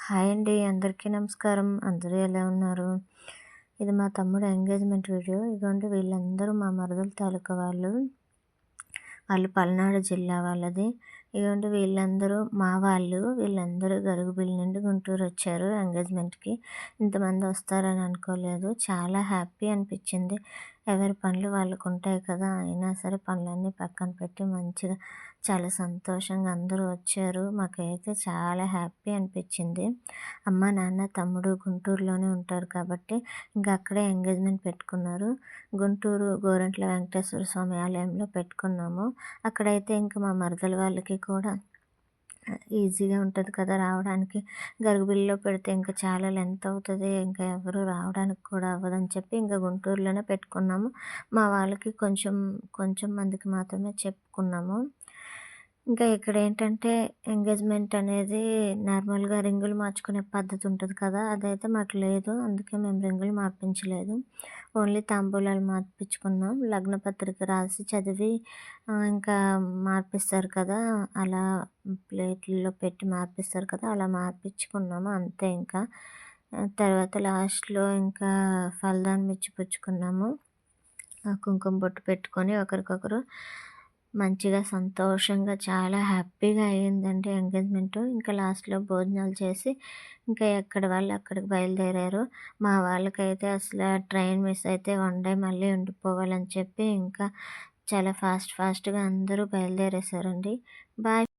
Hi అండి అందరికీ నమస్కారం. అందరూ ఎలా ఉన్నారు? ఇది మా తమ్ముడు ఎంగేజ్మెంట్ వీడియో. ఇదిగోండి వీళ్ళందరూ మా మరదల తాలూకా వాళ్ళు. వాళ్ళు పల్నాడు జిల్లా వాళ్ళది. ఇదిగోండి వీళ్ళందరూ మా వాళ్ళు. వీళ్ళందరూ గరుగుబిల్లి నుండి గుంటూరు వచ్చారు ఎంగేజ్మెంట్కి. ఇంతమంది వస్తారని అనుకోలేదు. చాలా హ్యాపీ అనిపించింది. ఎవరి పనులు వాళ్ళకు ఉంటాయి కదా అయినా సరే పనులన్నీ పక్కన పెట్టి మంచిగా చాలా సంతోషంగా అందరూ వచ్చారు. మాకైతే చాలా హ్యాపీ అనిపించింది. అమ్మ నాన్న తమ్ముడు గుంటూరులోనే ఉంటారు కాబట్టి ఇంకా అక్కడే ఎంగేజ్మెంట్ పెట్టుకున్నారు. గుంటూరు గోరంట్ల వెంకటేశ్వర స్వామి ఆలయంలో పెట్టుకున్నాము. అక్కడైతే ఇంకా మా మరదల వాళ్ళకి కూడా ఈజీగా ఉంటుంది కదా రావడానికి. గరుగుబిల్లో పెడితే ఇంకా చాలా లెంత్ అవుతుంది. ఇంకా ఎవరు రావడానికి కూడా అవ్వదని చెప్పి ఇంకా గుంటూరులోనే పెట్టుకున్నాము. మా వాళ్ళకి కొంచెం కొంచెం మందికి మాత్రమే చెప్పుకున్నాము. ఇంకా ఇక్కడ ఏంటంటే ఎంగేజ్మెంట్ అనేది నార్మల్గా రింగులు మార్చుకునే పద్ధతి ఉంటుంది కదా అదైతే మాకు లేదు. అందుకే మేము రింగులు మార్పించలేదు. ఓన్లీ తాంబూలాలు మార్పించుకున్నాం. లగ్న పత్రిక రాసి చదివి ఇంకా మార్పిస్తారు కదా అలా ప్లేట్లలో పెట్టి మార్పిస్తారు కదా అలా మార్పించుకున్నాము అంతే ఇంకా. తర్వాత లాస్ట్లో ఇంకా ఫలదాన్ని ఇచ్చి పుచ్చుకున్నాము. కుంకుమ బొట్టు పెట్టుకొని ఒకరికొకరు మంచిగా సంతోషంగా చాలా హ్యాపీగా అయ్యిందండి ఎంగేజ్మెంట్. ఇంకా లాస్ట్లో భోజనాలు చేసి ఇంకా ఎక్కడ వాళ్ళు అక్కడికి బయలుదేరారు. మా వాళ్ళకైతే అసలు ట్రైన్ మిస్ అయితే వన్ డే మళ్ళీ ఉండిపోవాలని చెప్పి ఇంకా చాలా ఫాస్ట్ ఫాస్ట్గా అందరూ బయలుదేరేశారండి. బాయ్.